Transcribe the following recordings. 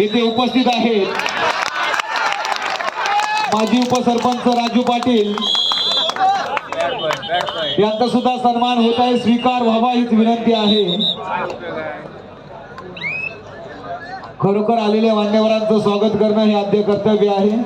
इथे उपस्थित आहेत माजी उपसरपंच राजू पाटील. यांचा सुद्धा सन्मान होत आहे. स्वीकार व्हावा हीच विनंती आहे. खरोखर आलेल्या मान्यवरांचं स्वागत करणं हे आद्य कर्तव्य आहे.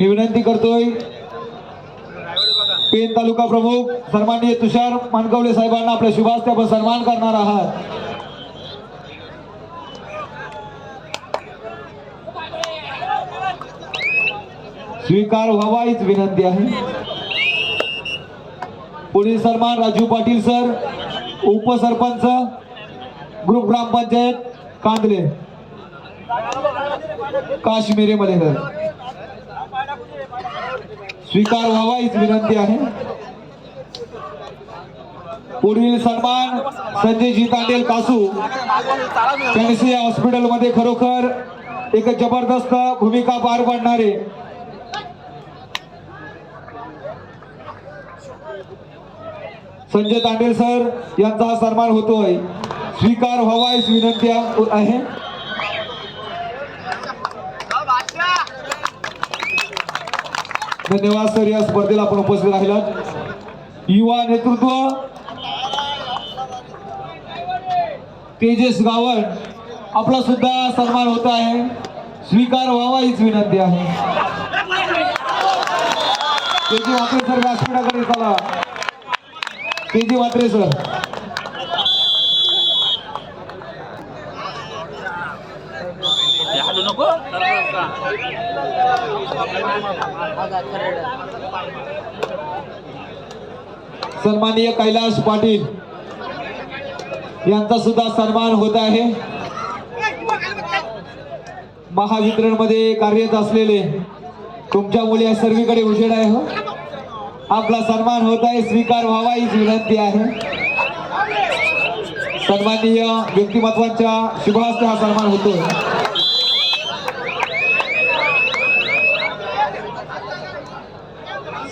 मी विनंती करतोय पेन तालुका प्रमुख सन्माननीय तुषार मानकवले साहेबांना आपल्या शुभास्ते आपण सन्मान करणार आहात. स्वीकार व्हावा हीच विनंती आहे. पुढील सन्मान राजू पाटील सर उपसरपंच ग्रुप ग्रामपंचायत कांदले काश्मीरी सर स्वीकार व्हावा हीच विनंती आहे. पुढील सन्मान संजयजी तांडेल कासू त्यांनी हॉस्पिटलमध्ये खरोखर एक जबरदस्त भूमिका पार पाडणारे संजय तांडेल सर यांचा सन्मान होतोय. स्वीकार व्हावा हीच विनंती आहे. धन्यवाद सर या स्पर्धेला आपण उपस्थित राहिलात. युवा नेतृत्व तेजस गावण आपला सुद्धा सन्मान होत आहे. स्वीकार व्हावा हीच विनंती आहे. त्याची वापर सर व्यासपीठाकडे चला. तेजी मात्रे सर. सन्माननीय कैलाश पाटील यांचा सुद्धा सन्मान होत आहे. महावितरणमध्ये कार्यरत असलेले तुमच्या मुली सर्वीकडे उजेड आहे हो. आपला सन्मान होत आहे स्वीकार व्हावा हीच विनंती आहे. सन्माननीय व्यक्तिमत्वांच्या शुभहस्ते हा सन्मान होतोय.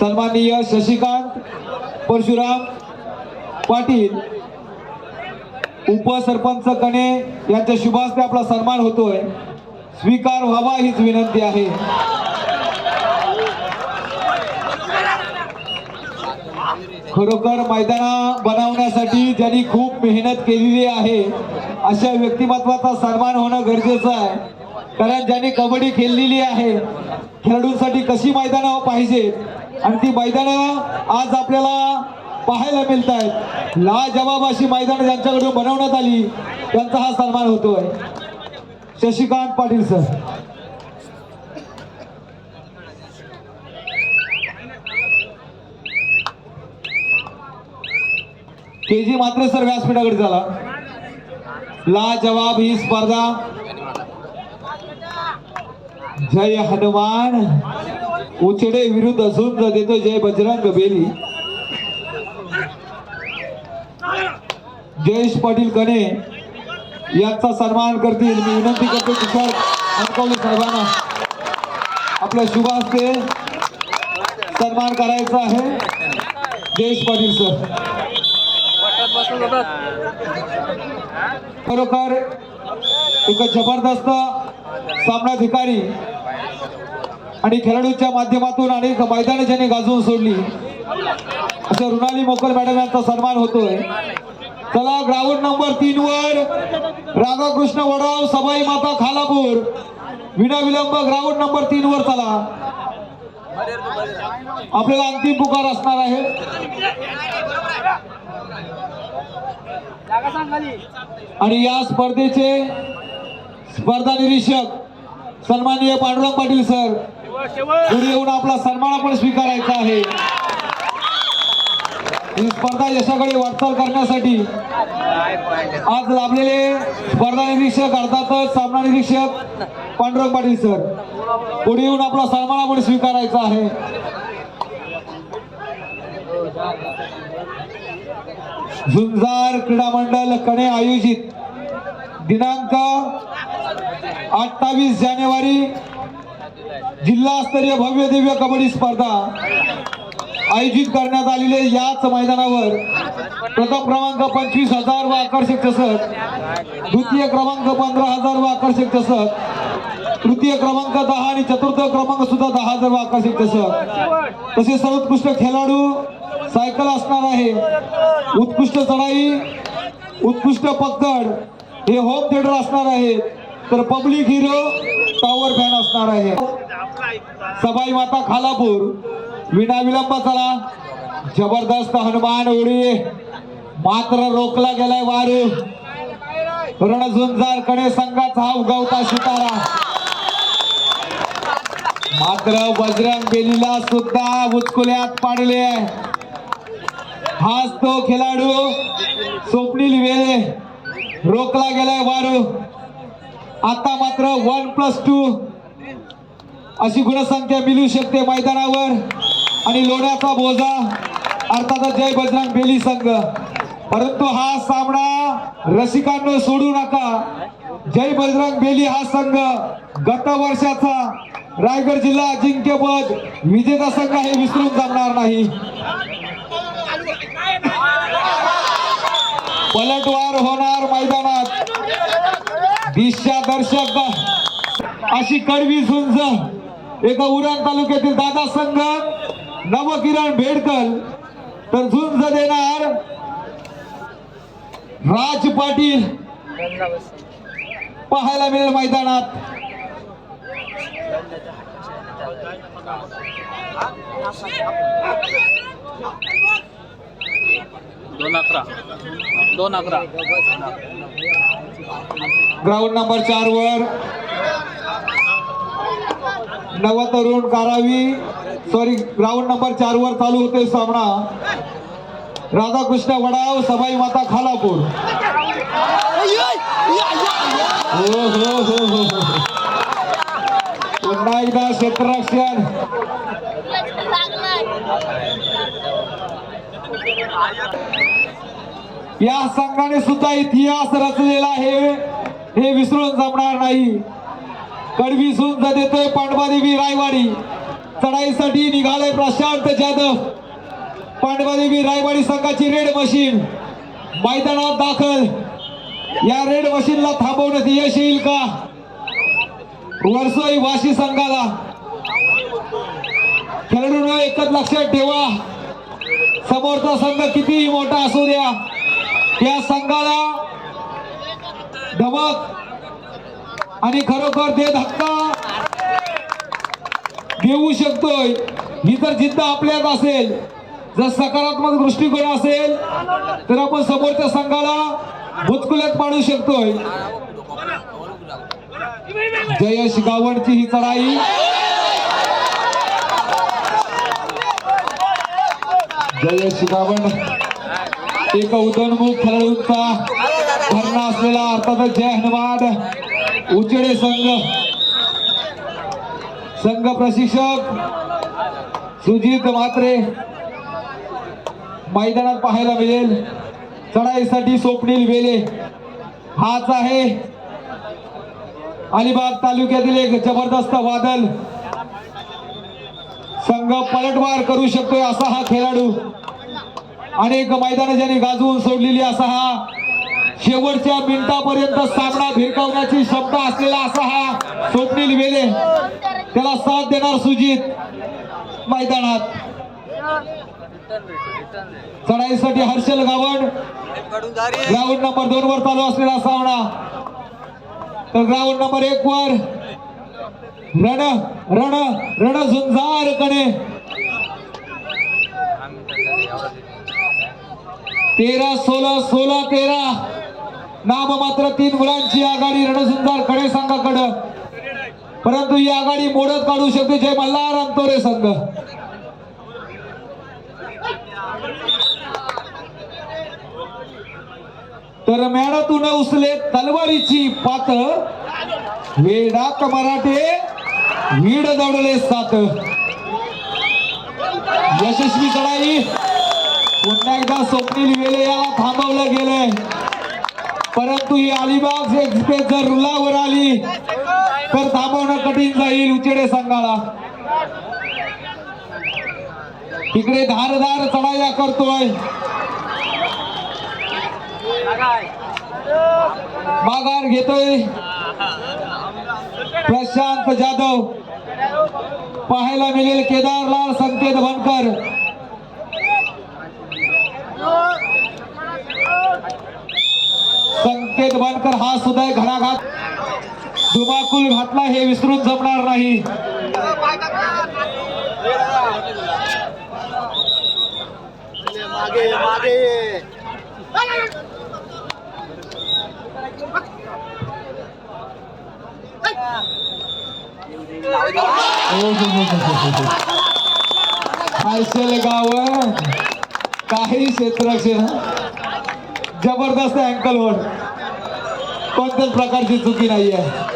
सन्माननीय शशिकांत परशुराम पाटील उपसरपंच कणे यांच्या शुभहस्ते आपला सन्मान होतोय. स्वीकार व्हावा हीच विनंती आहे. खरोखर मैदाना बनवण्यासाठी ज्यांनी खूप मेहनत केलेली आहे अशा व्यक्तिमत्वाचा सन्मान होणं गरजेचं आहे. कारण ज्यांनी कबड्डी खेळलेली आहे खेळाडूंसाठी कशी मैदानं पाहिजेत आणि ती मैदानं आज आपल्याला पाहायला मिळत आहेत लाजवाब अशी मैदानं ज्यांच्याकडून बनवण्यात आली त्यांचा हा सन्मान होतोय. Shashikant Patil sir. K G मात्र सर व्यासपीठाकडे झाला. ला जवाब ही स्पर्धा. जय हनुमान. उचडे विरुद्ध असून देतो जय बजरंग बेली. जयेश पाटील कणे यांचा सन्मान करतील. मी विनंती करतो तुषार अंकवले साहेबांना. आपल्या शुभ हस्ते सन्मान करायचा आहे. जयेश पाटील सर. खरोखर एक जबरदस्त सामनाधिकारी आणि खेळाडूंच्या माध्यमातून अनेक मैदाने ज्यांनी गाजवून सोडली. असं रुणाली मोकल मॅडम यांचा सन्मान होतोय. चला ग्राउंड नंबर तीन वर राधाकृष्ण वडाव सबाई माता खालापूर. विनाविलंब ग्राउंड नंबर तीन वर चला. आपल्याला अंतिम पुकार असणार आहे. आणि या स्पर्धेचे स्पर्धा निरीक्षक सन्माननीय पांडुरंग पाटील सर पुढे येऊन आपला सन्मान आपण स्वीकारायचा आहे. ही स्पर्धा यशाकडे वाटचाल करण्यासाठी आज लाभलेले स्पर्धा निरीक्षक अर्थातच सामना निरीक्षक पांडुरंग पाटील सर पुढे येऊन आपला सन्मान आपण स्वीकारायचा आहे. झुंजार क्रीडा मंडळ कणे आयोजित? दिनांक अठ्ठावीस जानेवारी जिल्हास्तरीय भव्य दिव्य कबड्डी स्पर्धा आयोजित करण्यात आलेले याच मैदानावर प्रथम क्रमांक पंचवीस हजार व आकर्षक चषक द्वितीय क्रमांक पंधरा हजार व आकर्षक चषक तृतीय क्रमांक दहा आणि चतुर्थ क्रमांक सुद्धा दहा हजार व आकर्षक चषक. तसेच सर्वोत्कृष्ट खेळाडू सायकल असणार आहे. उत्कृष्ट चढाई उत्कृष्ट पकड हे होम थिएटर असणार आहे. तर पब्लिक हिरो टॉवर फॅन असणार आहे. सबाई माता खालापूर विना विलंब चला. जबरदस्त हनुमान उडी. मात्र रोखला गेलाय वारू. रणझुंजारकडे संघाचा हा उगवता शितारा. मात्र बजरंग बेलीला सुद्धा उचकुल्यात पाडले आहे. हाच तो खेळाडू स्वप्नील वेळे रोखला गेलाय वारू. आता मात्र वन प्लस टू अशी गुणसंख्या मिळू शकते मैदानावर. आणि लोण्याचा बोजा. अर्थातच जय बजरंग बेली संघ. परंतु हा सामना रसिकांनो सोडू नका. जय बजरंग बेली हा संघ गत वर्षाचा रायगड जिल्हा अजिंक्यपद विजेता संघ हे विसरून जमणार नाही. पलटवार होणार मैदानात. दिशा दर्शक अशी कडवी झुंज. एका उरण तालुक्यातील दादा संघ नवकिरण भेडकल. तर झुंज देणार राज पाटील. पाहायला मिळेल मैदानात. दोन अकरा. दोन अकरा. ग्राउंड नंबर चार वर Navtarun Karavi sorry ground number चार वर चालू होते सामना. राधाकृष्ण वडाव सबाई माता खालापूर हो, हो हो हो हो. पुन्हा एकदा क्षेत्ररक्षण. या संघाने सुद्धा इतिहास रचलेला आहे. हे विसरून जमणार नाही. कडवी सुंद देतोय पांडवादेवी रायवाडी. चढाईसाठी निघाले प्रशांत जाधव. पांडवादेवी रायवाडी संघाची रेड मशीन. मैदानात दाखल. या रेड मशीनला थांबवण्यात यश येईल का? वर्सोई वाशी संघाला. खेळाडूंना एकच लक्षात ठेवा. समोरचा संघ कितीही मोठा असू द्या. या संघाला धमक आणि खरोखर ते धक्का देऊ शकतोय. ही तर जिद्द आपल्यात असेल. जर सकारात्मक दृष्टिकोन असेल तर आपण समोरच्या संघाला भुतकुल्यात पाडू शकतोय. जयश गावडची ही चढाई. जयश गावड एक खेळाडूंचा भरणा असलेला अर्थातच जय हनुमान. उचडे संघ. संघ प्रशिक्षक सुजित म्हात्रे. मैदानात पाहायला मिळेल. चढाईसाठी स्वप्नील वेले. हाच आहे. अलिबाग तालुक्यातील एक जबरदस्त वादल. संघ पलटवार करू शकतोय असा हा खेळाडू. अनेक मैदान ज्यांनी गाजवून सोडलेली असा हा शेवटच्या मिनिटापर्यंत सामना भिरकावण्याची क्षमता असलेला असा हा स्वप्नील वेले. त्याला साथ देणार सुजित मैदानात. चढाईसाठी हर्षल गावण ग्राउंड नंबर दोन वर चालू असलेला सामना. तर ग्राउंड नंबर एक वर. रण रण रण झुंजारकडे तेरा सोळा सोळा तेरा. नाम मात्र तीन मुलांची आघाडी रणसुंदरकडे संघाकडं. परंतु ही आघाडी मोडत काढू शकते जय मल्हार अंतोरे संघ. तर मॅडातून उचले तलवारीची पात वेडात मराठे वीड दौडले सात. यशस्वी चढाई पुन्हा एकदा स्वप्नील वेले याला थांबवलं गेलंय. परंतु ही अलिबाग एक्सप्रेस जर रुलावर आली तर थांबवणं कठीण जाईल उचेडे संघाला. तिकडे धारधार चढाया करतोय. माघार घेतोय. प्रशांत जाधव. पाहायला मिळेल केदारलाल संकेत बनकर. संकेत बनकर हा सुद्धा एक घणाघात धुमाकूल घातला हे विसरून जमणार नाही. गाव काही क्षेत्ररक्षण जबरदस्त अँकल वर कोणत्याच प्रकारची चुकी नाही आहे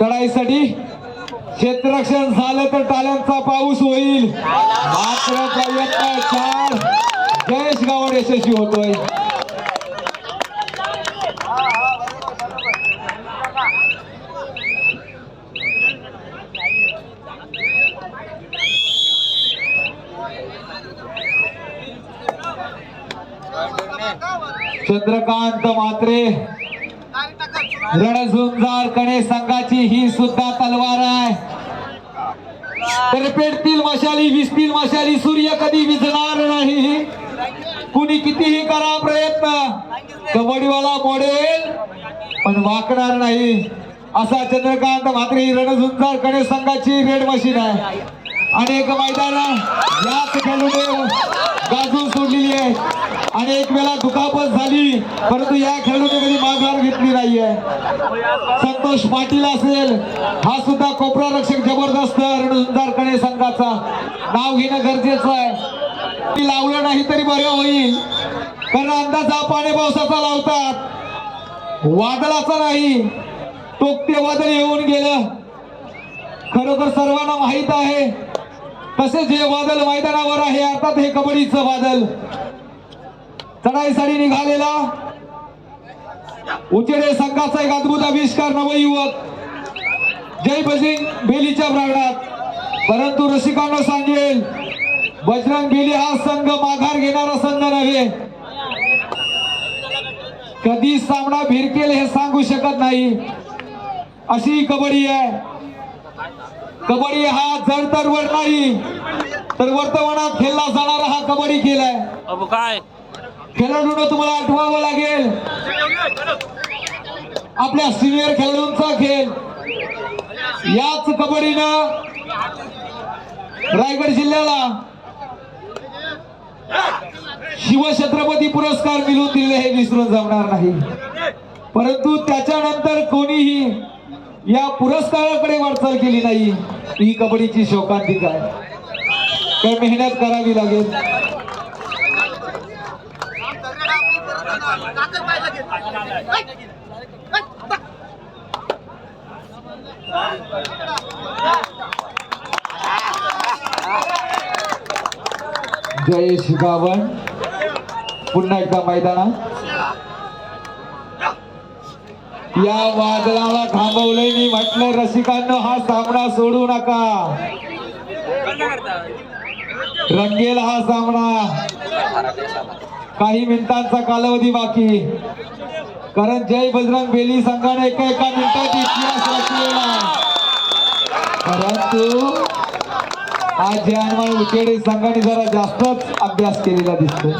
चढाईसाठी क्षेत्ररक्षण झालं तर टाल्यांचा पाऊस होईल. मात्र प्रयत्न चार. जयेश गावड यशस्वी होतोय. चंद्रकांत मात्रे रणझुंजार कणे संघाची ही सुद्धा तलवार आहे. तर पेटतील मशाली विसतील मशाली सूर्य कधी विजणार नाही? कुणी कितीही करा प्रयत्न कबड्डीवाला मोडेल पण वाकणार नाही. असा चंद्रकांत मात्रे रणझुंजार कणे संघाची रेड मशीन आहे. अनेक मैदान याच खेळूने गाजून सोडलेली आहे. अनेक वेळा दुखापत झाली परंतु या खेळाडूने कधी माघार घेतली नाहीये. संतोष पाटील असेल हा सुद्धा कोपरा रक्षक जबरदस्त रणसुंदर संघाचा. नाव घेणं गरजेचं आहे. ती लावलं नाही तरी बरं होईल. कारण अंदाजा पाणी पावसाचा लावतात. वादळाचा नाही. टोकते वादळ येऊन गेलं. खरोखर सर्वांना माहीत आहे. तसेच हे वादल मैदानावर आहे. अर्थात हे कबड्डीचं वादल. चढाईसाठी निघालेला. उचेडे संघाचा एक अद्भुत आविष्कार नवयुवक जय बजरंग बेलीच्या प्रांगणात परंतु रसिकांना सांगेल बजरंग बेली हा संघ माघार घेणारा संघ नव्हे. कधी सामना भिरकेल हे सांगू शकत नाही. अशी कबड्डी आहे. कबड्डी हा जड तर वर नाही तर वर्तमानात खेळला जाणारा हा कबड्डी खेळ आहे. काय? खेळाडूंना तुम्हाला आठवावं लागेल. आपल्या सिनियर खेळाडूंचा खेळ. याच कबड्डीनं रायगड जिल्ह्याला शिवछत्रपती पुरस्कार मिळवून दिले हे विसरून जमणार नाही. परंतु त्याच्यानंतर कोणीही या पुरस्काराकडे वाटचाल केली नाही. ही कबड्डीची शोकांतिका आहे. काय मेहनत करावी लागेल. जयेश गावण पुन्हा एकदा मैदानात. या वादळाला थांबवलंय मी म्हटलं रसिकांनो हा सामना सोडू नका. रंगेल हा सामना. काही मिनिटांचा कालावधी बाकी. कारण जय बजरंग बेली संघाने एका एका मिनिटात इतिहास रचलेला परंतु आज जानवान उचेडे संघाने जरा जास्तच अभ्यास केलेला दिसतो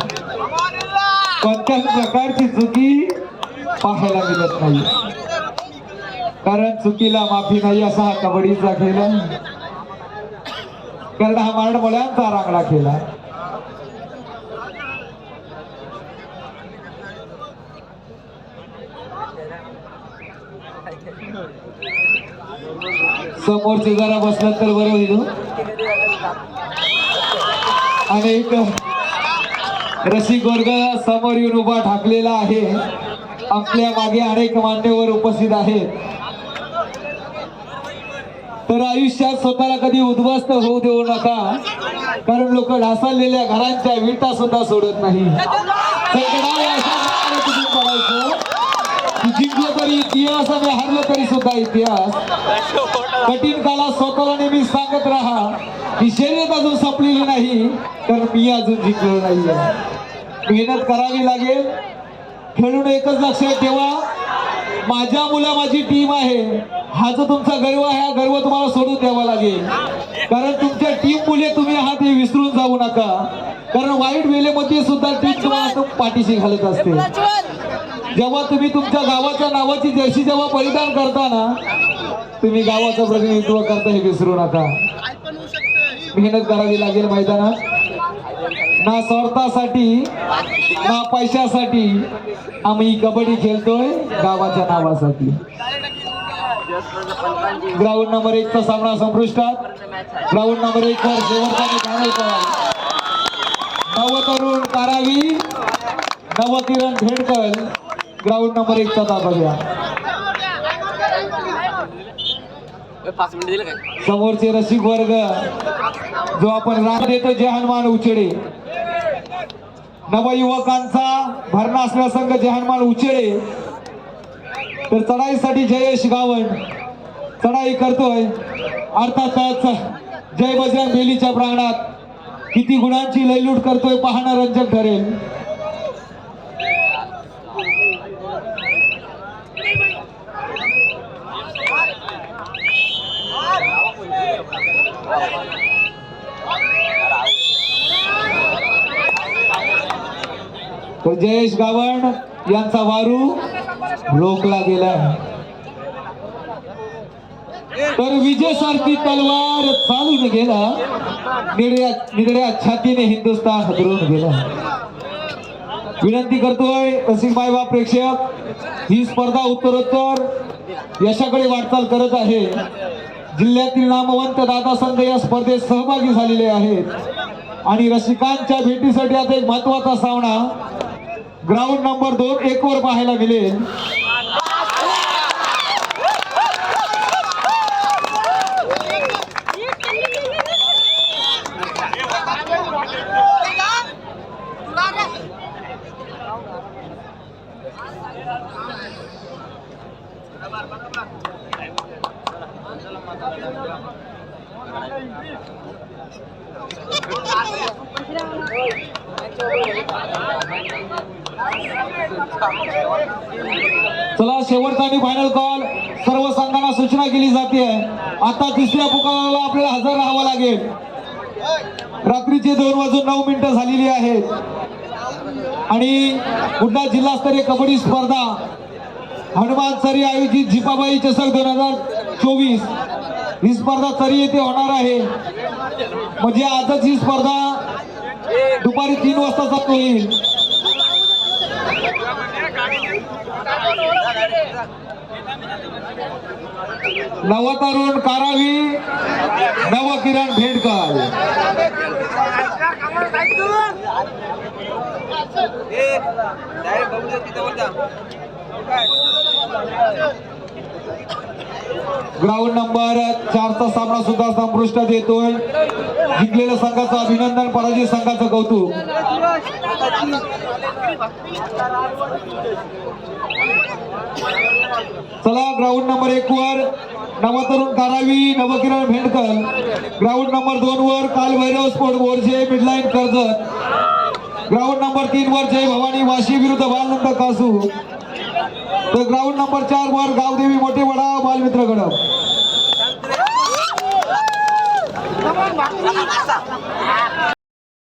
कोणत्याच प्रकारची चुकी पाहायला मिळत नाही. कारण चुकीला माफी नाही असा हा कबड्डीचा खेळ कारण हा मराठमोळ्यांचा रांगडा खेळ आहे. समोरचे जरा बसला तर बरं होईल आणि एक रसिक वर्ग समोर येऊन उभा ठाकलेला आहे. आपल्या मागे अनेक मान्यवर उपस्थित आहेत. तर आयुष्यात स्वतःला कधी उद्ध्वस्त होऊ देऊ नका. कारण लोक ढासळलेल्या घरांच्या विटा सुद्धा सोडत नाही. जिंकलं तरी इतिहास आणि तरी सुद्धा इतिहास. कठीण काळात स्वतःला नेहमी सांगत राहा. की शर्यत अजून संपलेली नाही तर मी अजून जिंकलो नाहीये. मेहनत करावी लागेल. खेळून एकच लक्षात ठेवा. माझ्या मुलं माझी टीम आहे. हा जो तुमचा गर्व आहे हा गर्व तुम्हाला सोडून द्यावा लागेल. कारण तुमच्या टीम मुले तुम्ही आहात हे विसरून जाऊ नका. कारण वाईट वेळेमध्ये सुद्धा टीम तुम्हाला पाठीशी घालत असते. जेव्हा तुम्ही तुमच्या गावाच्या नावाची जर्सी जेव्हा परिधान करता ना तुम्ही गावाचं प्रतिनिधित्व करता हे विसरू नका. मेहनत करावी लागेल मैदानात. ना स्वार्थासाठी ना पैशासाठी. आम्ही कबड्डी खेळतोय गावाच्या नावासाठी. ग्राउंड नंबर एक चा सामना संपुष्टात. ग्राउंड नंबर एक वर शेवटचा करा नव तरुण कारावी नव किरण भेडकर ग्राउंड नंबर एक चा ताबा घ्या समोरचे रसिक वर्ग जो आपण राग देतो जहानमान उचेडे. नवयुवकांचा भरणा असलेला संघ जहानमान उचेडे तर चढाईसाठी जयेश गावण चढाई करतोय. अर्थातच जय बजरंग बेलीच्या प्रांगणात किती गुणांची लयलूट करतोय पाहणं रंजक ठरेल. तर जयेश गावण यांचा वारू रोखला गेला तर विजयसारखी तलवार चालून गेला. निगड्या निगड्या छातीने हिंदुस्तान हदरून गेला. विनंती करतोय रसिक बाप प्रेक्षक ही स्पर्धा उत्तरोत्तर यशाकडे वाटचाल करत आहे. जिल्ह्यातील नामवंत दादा संघ या स्पर्धेत सहभागी झालेले आहेत. आणि रसिकांच्या भेटीसाठी आता एक महत्त्वाचा सामना ग्राउंड नंबर दोन एक वर पाहायला मिळेल. चला शेवटचा आणि फायनल कॉल सर्व संघांना सूचना केली जाते. आता तिसऱ्या पुकाराला आपल्याला हजर राहावं लागेल. रात्रीचे दोन वाजून नऊ मिनिटं झालेली आहेत. आणि पुन्हा जिल्हास्तरीय कबड्डी स्पर्धा हनुमान सरी आयोजित झिपाबाई चषक दोन हजार चोवीस. ही स्पर्धा तरी येथे होणार आहे. म्हणजे आजच ही स्पर्धा दुपारी तीन वाजता चालू होईल नवतरुण कारावी नव किरण भेडकर. ग्राउंड नंबर चारचा सामना सुद्धा संपुष्टात येतोय. जिंकलेल्या संघाचं अभिनंदन पराजित संघाचं कौतुक. चला ग्राउंड नंबर एक वर नवतरुण कारावी नवकिरण भेंडकर. ग्राउंड नंबर दोन वर काल भैरव स्पोर्ट बोरचे मिडलाईन कर्जत. ग्राउंड नंबर तीन वर जय भवानी वाशी विरुद्ध बालनंद कासू. तर ग्राउंड नंबर चार वर गावदेवी मोठे वडा बालमित्र गडप.